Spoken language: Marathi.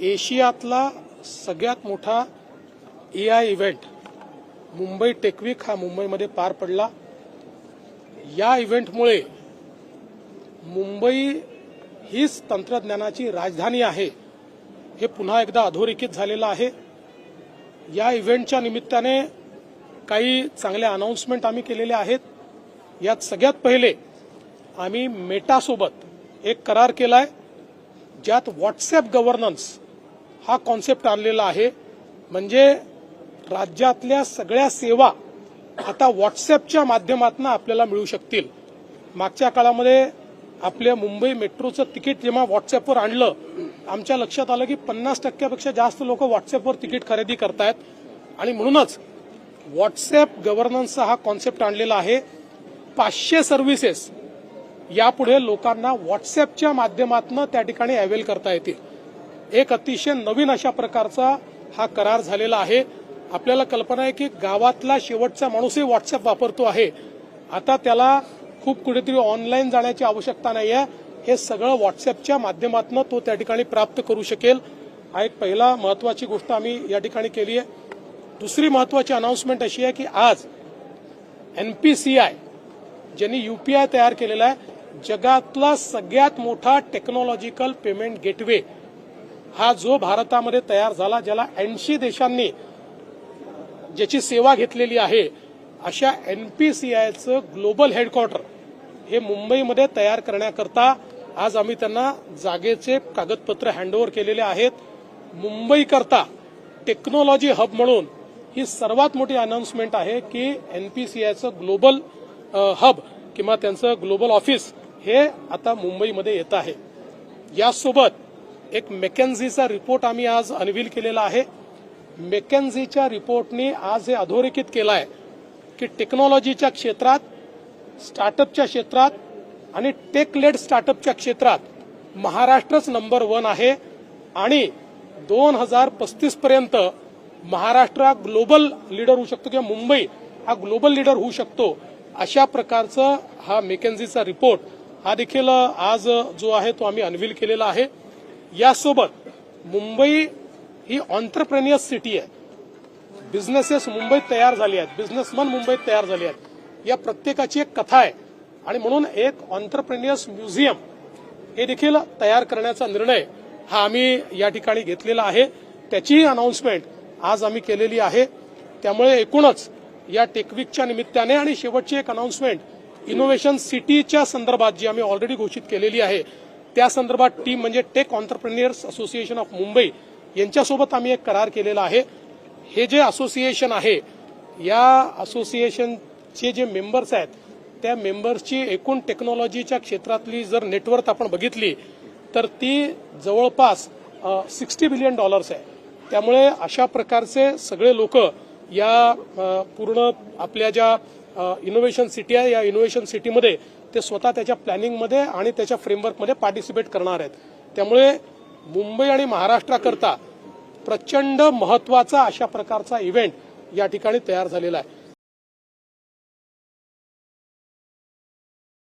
एशियातला सगळ्यात मोठा A I event Mumbai Techweek हा मुंबईमध्ये पार पडला. या इव्हेंटमुळे मुंबई हीच तंत्रज्ञानाची राजधानी आहे. हे पुन्हा एकदा अधोरेखित झालेलं आहे. या इव्हेंटच्या निमित्ताने काही चांगल्या अनाऊन्समेंट आम्ही केलेल्या आहेत. यात सगळ्यात पहिले आम्ही मेटासोबत एक करार केलाय ज्यात व्हॉट्सॲप गव्हर्नन्स हा कॉन्सेप्ट आणलेला आहे. म्हणजे राज्यातल्या सगळ्या सेवा आता व्हॉट्सॲपच्या माध्यमातून आपल्याला मिळू शकतील. मागच्या काळामध्ये आपल्या मुंबई मेट्रोचं तिकीट जेव्हा व्हॉट्सॲपवर आणलं आमच्या लक्षात आलं की पन्नास टक्क्यापेक्षा जास्त लोक व्हॉट्सअपवर तिकीट खरेदी करतायत. आणि म्हणूनच व्हॉट्सॲप गव्हर्नन्सचा हा कॉन्सेप्ट आणलेला आहे. पाचशे सर्व्हिसेस यापुढे लोकांना व्हॉट्सॲपच्या माध्यमातून त्या ठिकाणी अवेल करता येतील. एक अतिशय नवीन अशा प्रकारचा हा करार झालेला आहे. आपल्याला कल्पना आहे की गावातला शेवटचा माणूसही व्हॉट्सअप वापरतो आहे. आता त्याला खूप कुठेतरी ऑनलाईन जाण्याची आवश्यकता नाही आहे हे सगळं व्हॉट्सअपच्या माध्यमातून तो त्या ठिकाणी प्राप्त करू शकेल. हा एक पहिला महत्वाची गोष्ट आम्ही या ठिकाणी केली आहे. दुसरी महत्वाची अनाऊन्समेंट अशी आहे की आज एनपीसीआय ज्यांनी युपीआय तयार केलेला आहे जगातला सगळ्यात मोठा टेक्नॉलॉजिकल पेमेंट गेटवे हा जो भारतामध्ये तयार झाला ज्याला ऐंशी देशांनी ज्याची सेवा घेतलेली आहे अशा एनपीसीआयचं ग्लोबल हेडक्वार्टर हे मुंबईमध्ये तयार करण्याकरता आज आम्ही त्यांना जागेचे कागदपत्र हँडओव्हर केलेले आहेत. मुंबईकरता टेक्नॉलॉजी हब म्हणून ही सर्वात मोठी अनाऊन्समेंट आहे की एनपीसीआयचं ग्लोबल हब किंवा त्यांचं ग्लोबल ऑफिस हे आता मुंबईमध्ये येत आहे. यासोबत एक मेकॅन्झीचा रिपोर्ट आम्ही आज अनवील केलेला आहे. मेकॅन्झीच्या रिपोर्टने आज हे अधोरेखित केलं आहे की टेक्नॉलॉजीच्या क्षेत्रात स्टार्टअपच्या क्षेत्रात आणि टेक लेड स्टार्टअपच्या क्षेत्रात महाराष्ट्रच नंबर वन आहे आणि दोन हजार पस्तीस पर्यंत महाराष्ट्र हा ग्लोबल लीडर होऊ शकतो किंवा मुंबई हा ग्लोबल लीडर होऊ शकतो अशा प्रकारचं हा मेकॅन्झीचा रिपोर्ट हा देखील आज जो आहे तो आम्ही अनवील केलेला आहे. यासोबत मुंबई ही ऑन्टरप्रेनियर सिटी आहे. बिझनेसेस मुंबईत तयार झाली आहेत. बिझनेसमन मुंबईत तयार झाले आहेत. या प्रत्येकाची एक कथा आहे. आणि म्हणून एक ऑन्टरप्रेन्युअर्स म्युझियम हे देखील तयार करण्याचा निर्णय हा आम्ही या ठिकाणी घेतलेला आहे. त्याचीही अनाऊन्समेंट आज आम्ही केलेली आहे. त्यामुळे एकूणच या टेकविकच्या निमित्ताने आणि शेवटची एक अनाऊन्समेंट इनोव्हेशन सिटीच्या संदर्भात जी आम्ही ऑलरेडी घोषित केलेली आहे त्या संदर्भात टीम म्हणजे tech entrepreneurs association of Mumbai यांच्यासोबत आम्ही एक करार केलेला आहे. हे जे असोसिएशन आहे या असोसिएशनचे जे मेंबर्स आहेत त्या मेंबर्सची एकूण टेक्नॉलॉजीच्या क्षेत्रातली जर नेटवर्क आपण बघितली तर ती जवळपास सिक्स्टी बिलियन डॉलर्स आहे. त्यामुळे अशा प्रकारचे सगळे लोक या पूर्ण आपल्या ज्या इनोव्हेशन सिटी आहे या इनोव्हेशन सिटीमध्ये ते स्वतः त्याच्या प्लॅनिंगमध्ये आणि त्याच्या फ्रेमवर्कमध्ये पार्टिसिपेट करणार आहेत. त्यामुळे मुंबई आणि महाराष्ट्राकरता प्रचंड महत्त्वाचा अशा प्रकारचा इव्हेंट या ठिकाणी तयार झालेला आहे.